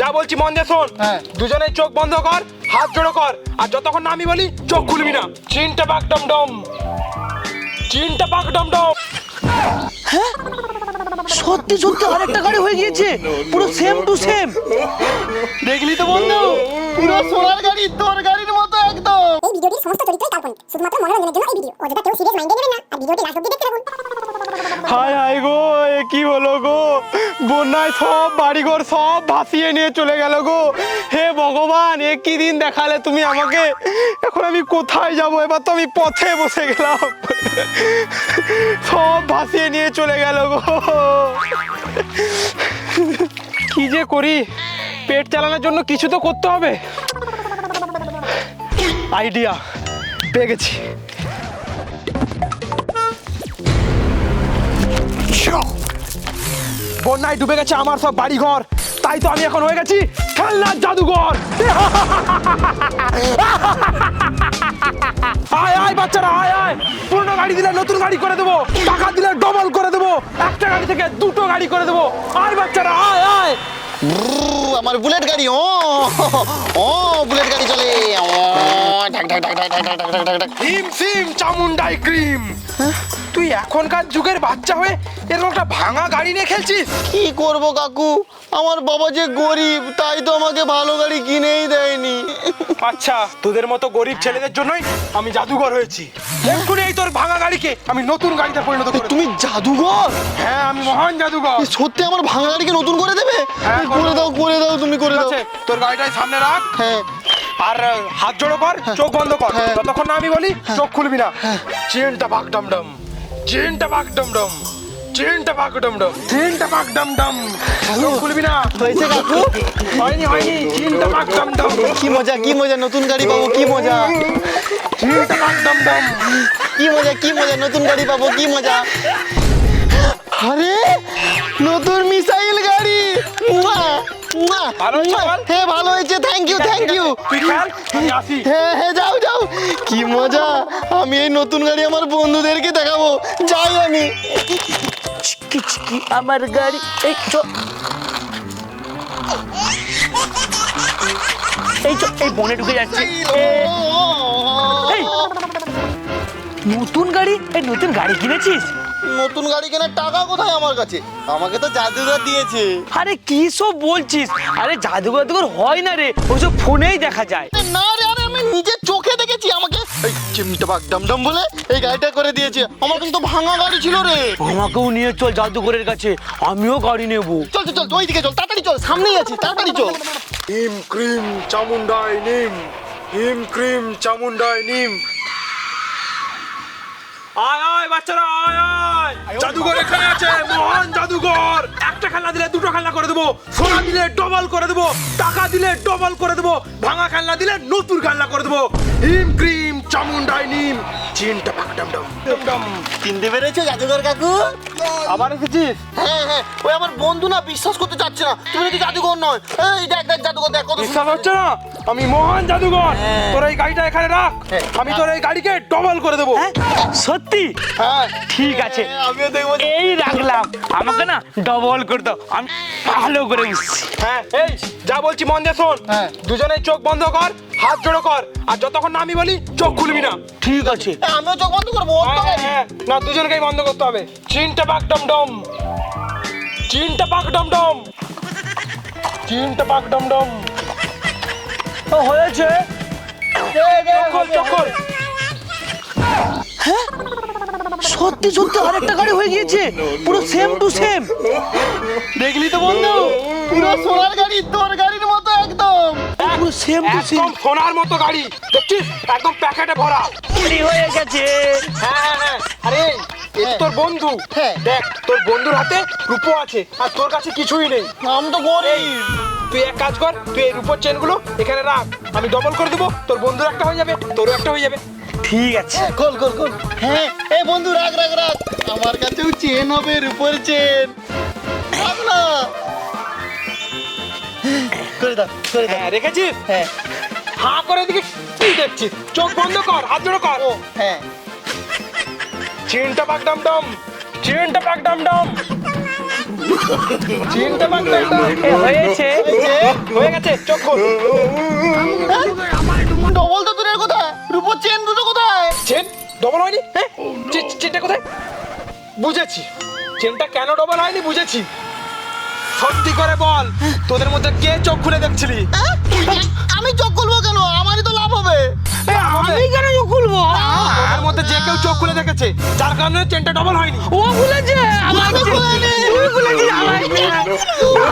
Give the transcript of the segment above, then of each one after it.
যা বলছি মন দিয়ে শোন। হ্যাঁ। দুজনে চোখ বন্ধ কর হাত জোড়ো কর আর যতক্ষণ না আমি বলি চোখ খুলবি না। চিনটা পাক ডম ডম চিনটা পাক ডম ডম সত্যি সত্যি আরেকটা গাড়ি হয়ে গিয়েছে। পুরো সেম টু সেম দেখলি তো বন্ধু? পুরো সোনার গাড়ি তোর গাড়ির মতো একদম। এই ভিডিওটির সমস্ত চরিত্রই কাল্পনিক। শুধুমাত্র মনোরঞ্জনের জন্য এই ভিডিও অযথা কেউ সিরিয়াস মাইন্ডে নেবেন না আর ভিডিওটি লাস্ট অব্দি দেখতে থাকুন হায় হায় গো এ কি হলো গো? বন্যায় সব বাড়িঘর সব ভাসিয়ে নিয়ে চলে গেল গো। হে ভগবান, এ কি দিন দেখালে তুমি আমাকে? এখন আমি কোথায় যাব? এবার তো আমি পথে বসে গেলাম। সব ভাসিয়ে নিয়ে চলে গেল গো। কি যে করি? পেট চালানোর জন্য কিছু তো করতে হবে। আইডিয়া, পেয়ে গেছি। বন্যায় ডুবে গেছে আমার সব বাড়িঘর। তাই তো আমি এখন হয়ে গেছি খেলনার জাদুঘর। আয় আয় বাচ্চারা, আয় আয়। পুরনো গাড়ি দিলে নতুন গাড়ি করে দেবো। টাকা দিলে ডবল করে দেবো। একটা গাড়ি থেকে দুটো গাড়ি করে দেবো। আয় বাচ্চারা, আয় আয়। আমার বুলেট গাড়ি ও ও, বুলেট গাড়ি চলে। ও। হিম সিম চামুন্ডাই ক্রিম। তুই এখনকার যুগের বাচ্চা হয়ে এরকম একটা ভাঙা গাড়ি নিয়ে খেলছিস? কি করব কাকু? আমার বাবা যে গরিব তাই তো আমাকে ভালো গাড়ি কিনেই দেয়নি। আচ্ছা তোদের মতো গরিব ছেলেদের জন্যই আমি জাদুঘর হয়েছি। এক্ষুনি এই তোর ভাঙা গাড়িকে আমি নতুন গাড়িতে পরিণত করে তুমি জাদুঘর? হ্যাঁ আমি মহান জাদুঘর। এ সত্যি আমার ভাঙা গাড়িকে নতুন করে দেবে? হ্যাঁ, করে। দাও করে দাও তুমি করে ঠিক দাও। আছে তোর গাড়িটাই সামনে রাখ। হ্যাঁ। আর হাত জোড়ো কর চোখ বন্ধ কর। হ্যাঁ। যতক্ষণ না আমি বলি চোখ খুলবি না। চিনটা পাক ডম ডম। চিনটা পাক ডম ডম। চিনটা পাক ডম ডম। চিনটা পাক ডম ডম। চোখ খুলবি না। হয়েছে কাকু? হয়নি হয়নি। চিনটা পাক ডম ডম। কি মজা কি মজা নতুন গাড়ি পাবো কি মজা? চিনটা পাক ডম ডম। কি মজা কি মজা নতুন গাড়ি পাবো কি মজা? আরে নতুন মুয়া, ভালো হয়েছে। বল? হ্যাঁ ভালো হয়েছে থ্যাংক ইউ থ্যাংক ইউ তুই খেল আমি আসি। হ্যাঁ হ্যাঁ যাও যাও। কি মজা। আমি এই নতুন গাড়ি আমার বন্ধুদেরকে দেখাবো। যাই আমি। চিকি চিকি আমার গাড়ি। এই চ। এই চ এই বনে ঢুকে যাচ্ছে। এ, এই। নতুন গাড়ি? এই নতুন গাড়ি কিনেছিস? নতুন গাড়ি কেনার টাকা কোথায় আমার কাছে? আমাকে তো জাদুঘর দিয়েছে। আরে কি সব বলছিস? আরে জাদুঘর জাদুঘর হয় না রে। ওইসব ফোনেই দেখা যায়। না রে আরে আমি নিজের চোখে দেখেছি আমাকে। এই চিমটা বাগ ডমডম বলে এই গাড়িটা করে দিয়েছে। আমার কিন্তু ভাঙা গাড়ি ছিল রে। আমাকেও নিয়ে চল জাদুঘরের কাছে। আমিও গাড়ি নেব। চল চল চল ওই দিকে চল তাড়াতাড়ি চল সামনেই আছি তাড়াতাড়ি চল। হিম ক্রিম চামুন্ডাই নিম হিম ক্রিম চামুন্ডাই নিম। আয় আয় বাচ্চারা আয় আয়। জাদুঘর এখানে আছে, মহান জাদুঘর। একটা খেলনা দিলে দুটো খেলনা করে দেবো, সোনা দিলে ডবল করে দেবো, টাকা দিলে ডবল করে দেবো, ভাঙা খেলনা দিলে নতুন খেলনা করে দেবো। হিম ক্রিম চামুন্ডাই নিম চিনটা পাক ডম ডম। চিনতে পেরেছ জাদুঘর কাকু? আবার এসেছিস? হ্যাঁ হ্যাঁ। ওই আমার বন্ধু না বিশ্বাস করতে চাচ্ছে না। তুমি নাকি জাদুঘর নয়। এই দেখ দেখ জাদুঘর দেখ কত বিশ্বাস হচ্ছে না? আমি মহান জাদুঘর। তোর এই গাড়িটা এখানে রাখ। হ্যাঁ। আমি তোর এই গাড়িকে ডবল করে দেবো। হ্যাঁ? সত্যি? হ্যাঁ। ঠিক আছে। আমিও দেখব। এই রাখলাম। আমাকে না ডবল করে দাও। আমি ভালো করে হ্যাঁ। এই যা বলছি মন দিয়ে শোন। হ্যাঁ। দুজনে চোখ বন্ধ কর। হাত জোড়ো কর। আর যতক্ষণ না আমি বলি চোখ খুলবি না। ঠিক আছে। আমিও চোখ বন্ধ করব হ্যাঁ, গাড়ি। হ্যাঁ, না দুজনকেই বন্ধ করতে হবে। চিনটা পাক ডম ডম। চিনটা পাক ডম ডম। চিনটা পাক ডম ডম। ও, হয়েছে। সত্যি সত্যি আরেকটা গাড়ি হয়ে গিয়েছে। পুরো সেম টু সেম দেখলি তো বন্ধু? পুরো সোনার গাড়ি তোর একদম পুরো সেম টু সেম একদম সোনার মতো গাড়ি দেখছিস একদম প্যাকেটে ভরা। চুরি হয়ে গেছে। হ্যাঁ হ্যাঁ হ্যাঁ। আরে এ তো তোর বন্ধু। হ্যাঁ। দেখ তোর বন্ধুর হাতে রূপো আছে আর তোর কাছে কিছুই নেই। আমি তো গরিব তুই এক কাজ কর তুই এই রূপোর চেনগুলো এখানে রাখ। আমি ডবল করে দেবো তোর বন্ধুর একটা হয়ে যাবে তোরও একটা হয়ে যাবে। ঠিক আছে। হ্যাঁ, খোল খোল খোল হ্যাঁ এই বন্ধু রাখ রাখ রাখ। আমার কাছেও চেন হবে রূপোর চেন রাখ না। করে দাও করে দাও। হ্যাঁ রেখেছিস হ্যাঁ। হা করে দিকে কি দেখছিস চোখ বন্ধ কর হাত জোড়ো কর। ও হ্যাঁ। চিনটা পাক ডম ডম চিনটা পাক ডম ডম চিনতে পারতো এ, হয়েছে। হয়ে গেছে চোখ খোল। ডবল তো দূরের কথা রূপোর চেন দুটো কোথায়? চেন? ডবল হয়নি? হ্যাঁ। চেনটা কোথায়? বুঝেছি। চেনটা কেন ডবল হয়নি? বুঝেছি। সত্যি করে বল। তোদের মধ্যে কে চোখ খুলে দেখছিলি? আমি চোখ খুলবো কেন? আমারই তো লাভ হবে। আমি কেন চোখ খুলবো? তোদের মধ্যে যে কেউ চোখ খুলে দেখেছে যার কারণে চেনটা ডবল হয়নি। ও খুলেছে? আমার আমি খুলিনি। তুই খুলেছিস? আমার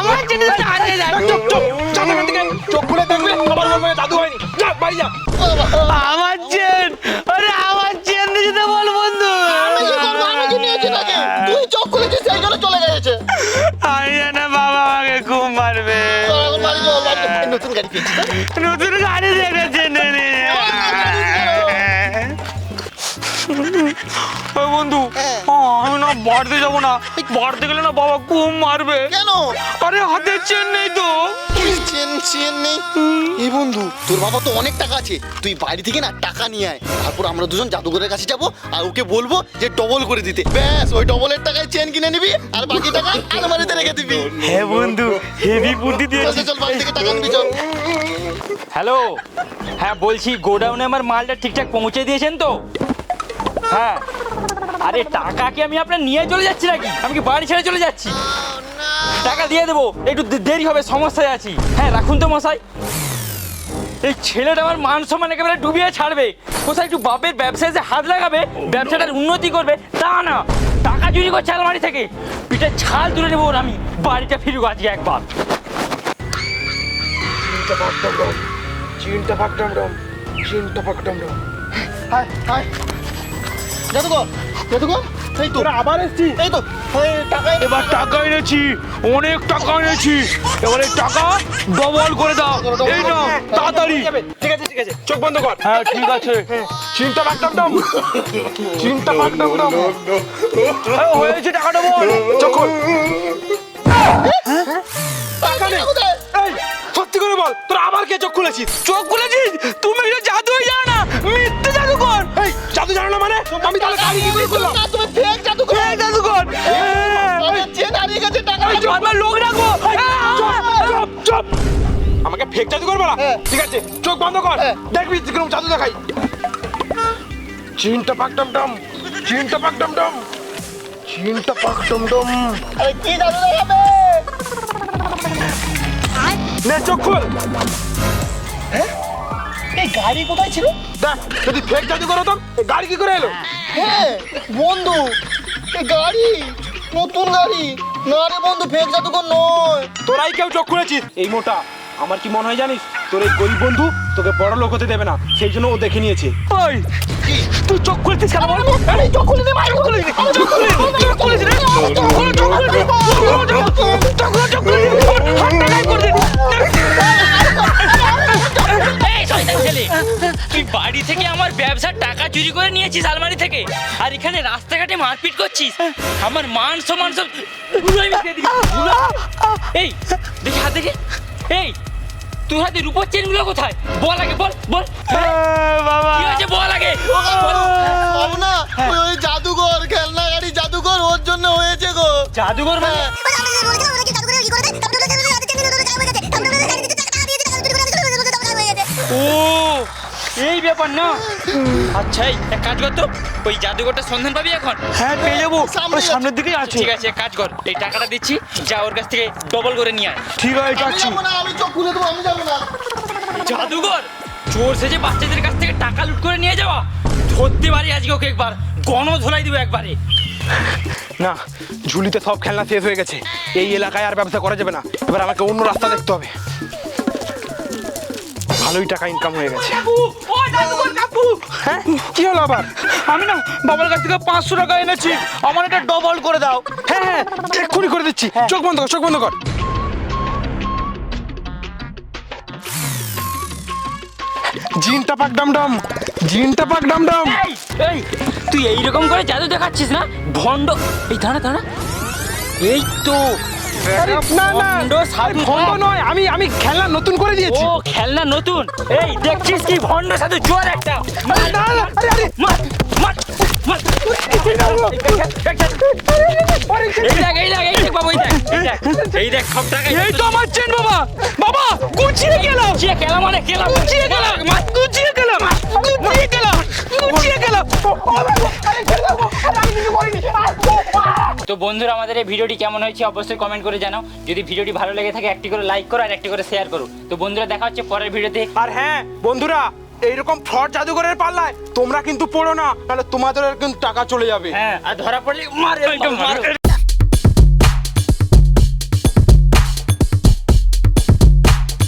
আমার চেনে আরে চুপ চুপ যা এখান থেকে চোখ খুলে দেখবে জাদু হয়নি। যা বাড়ি যা। আমার চেন। নতুন গাড়ি দেখেছে ও বন্ধু আমি না বাড়িতে যাব না। বাড়িতে গেলে না বাবা খুব মারবে। কেন? আরে হাতে চেন নেই তো। চেন চেন নেই? এই বন্ধু তোর বাবা তো অনেক টাকা আছে। তুই বাড়ি থেকে না টাকা নিয়ে আয়। তারপর আমরা দুজন জাদুঘরের কাছে যাব আর ওকে বলব যে ডবল করে দিতে। ব্যাস ওই ডবলের টাকায় চেন কিনে নিবি আর বাকি টাকা আলমারিতে রেখে দিবি। হ্যাঁ বন্ধু হেভি বুদ্ধি দিয়েছিস। চল বাড়ি থেকে টাকা নিবি চল। হ্যালো হ্যাঁ বলছি, গোডাউনে আমার মালটা ঠিকঠাক পৌঁছে দিয়েছেন তো? হ্যাঁ। আরে, টাকা কি আমি আপনার নিয়ে চলে যাচ্ছি নাকি? আমি কি বাড়ি ছেড়ে চলে যাচ্ছি? টাকা দিয়ে দেবো। একটু দেরি হবে, সমস্যায় আছি। হ্যাঁ রাখুন তো মশাই। এই ছেলেটা আমার মান সম্মান একেবারে ডুবিয়ে ছাড়বে। কোথায় একটু বাপের ব্যবসায় যে হাত লাগাবে, ব্যবসাটার উন্নতি করবে, তা না। টাকা চুরি করছে আলমারি থেকে। পিঠে ছাল তুলে নেব আমি। বাড়িটা ফিরবো আজকে একবার। চিনটা ফাক ডম ডম চিনটা ফাক ডম ডম হাই হাই। জাদুঘর জাদুঘর এই তো। তোরা আবার এসছিস? এই তো টাকা এবার টাকা এনেছি অনেক টাকা এনেছি। এবারে টাকা ডবল করে দাও। এই নাও তাড়াতাড়ি। ঠিক আছে ঠিক আছে চোখ বন্ধ কর। হ্যাঁ ঠিক আছে। ডম ডম চিনটা ফাক ডম ডম হ্যাঁ, হয়েছে টাকা ডবল। চোখ কে চোখ খুলেছিস? চোখ খুলেছিস? তুমি এটা জাদুই জানো না? মিথ্যে জাদুকর! এই জাদু জানো না মানে? আমি তাহলে গাড়ি কি করে করলাম তুমি ফেক জাদুঘর এই জাদুকর চেন হারিয়ে গেছে টাকা আমার লোক রাখো! চুপ চুপ আমাকে ফেক জাদু করব না হ্যাঁ। ঠিক আছে চোখ বন্ধ কর। হ্যাঁ। দেখবি কীরকম জাদু দেখাই। চিনটা পাক ডম ডম চিনটা পাক ডম ডম চিনটা পাক ডম ডম আরে কি জাদু দেখাবে? নে চোখ খুল এই গাড়ি কোথায় ছিল? দেখ যদি ফেক জাদু করো তো গাড়ি কি করে এলো? হ্যাঁ বন্ধু এই গাড়ি নতুন গাড়ি। না রে বন্ধু ফেক জাদুঘর নয়। তোরাই কেউ চোখ খুলেছিস এই মোটা। আমার কি মনে হয় জানিস? তোর এই গরিব বন্ধু তোকে বড় লোক হতে দেবে না সেই জন্য ও দেখে নিয়েছে। ওই তুই চোখ খুলতিস কেন বল? আরে চোখ খুলে দে মাইক খুলে দে। চোখ খুলে চোখ চোখ খুলে চোখ খুলে চোখ খুলে চোখ ব্যবসার টাকা চুরি করে নিয়েছিস আলমারি থেকে। আর এখানে রাস্তাঘাটে মারপিট করছিস। আমার মান সম্মান সব। এই দেখি হাত দেখি। এই তোর হাতে রূপোর চেনগুলো কোথায়? বল আগে বল বল। বাবা। কি হয়েছে? বল আগে। বল। না ওই ওই জাদুঘর খেলনা গাড়ি জাদুঘর ওর জন্য হয়েছে গো। জাদুঘর মানে? ব্যাপার না। আচ্ছা এক কাজ কর তো ওই জাদুঘরটা সন্ধান পাবি এখন? হ্যাঁ পেয়ে যাব। সামনের দিকেই আছে। ঠিক আছে এক কাজ কর এই টাকাটা দিচ্ছি যা ওর কাছ থেকে ডবল করে নিয়ে আয়। ঠিক আছে যাচ্ছি। আমি চোখ খুলে দেবো আমি যাব না। জাদুঘর? চোর সেজে বাচ্চাদের কাছ থেকে টাকা লুট করে নিয়ে যাওয়া? ধরতে পারি আজকে ওকে একবার গণ ধরাই দিব একবারে। না ঝুলিতে সব খেলনা শেষ হয়ে গেছে। এই এলাকায় আর ব্যবসা করা যাবে না। এবার আমাকে অন্য রাস্তা দেখতে হবে। ভালোই টাকা ইনকাম হয়ে গেছে। হ্যাঁ? কি হলো আবার? আমি না বাবার কাছ থেকে পাঁচশো টাকা এনেছি। আমার এটা ডবল করে দাও। হ্যাঁ হ্যাঁ এক্ষুনি করে দিচ্ছি। চোখ বন্ধ কর চোখ বন্ধ কর। জিনটা পাক ডাম ডাম জিনটা পাক ডাম ডাম। এই এই তুই এইরকম করে জাদু দেখাচ্ছিস না? ভণ্ড এই দাঁড়া দাঁড়া। এই তো না না ভণ্ড নয় আমি আমি খেলনা নতুন করে দিয়েছি ও খেলনা নতুন এই দেখছিস কি ভণ্ড সাধু জোর একটা না, না, আরে, আরে। মার মার এই দেখ এই দেখ এই দেখ বাবু এই দেখ এই দেখ সব টাকা এই তো আমার চেন বাবা বাবা গুছিয়ে গেলাম গুছিয়ে খেলা মানে খেলা গুছিয়ে গেলাম গুছিয়ে গেলাম গেলাম। তো বন্ধুরা আমাদের এই ভিডিওটি কেমন হয়েছে অবশ্যই কমেন্ট করে জানাও। যদি ভিডিওটি ভালো লেগে থাকে একটি করে লাইক করো আর একটি করে শেয়ার করো। তো বন্ধুরা দেখা হচ্ছে পরের ভিডিওতে। আর হ্যাঁ বন্ধুরা এইরকম ফ্রড জাদুঘরের পাল্লায় তোমরা কিন্তু পড়ো না তাহলে তোমাদের কিন্তু টাকা চলে যাবে। হ্যাঁ আর ধরা পড়লে মার।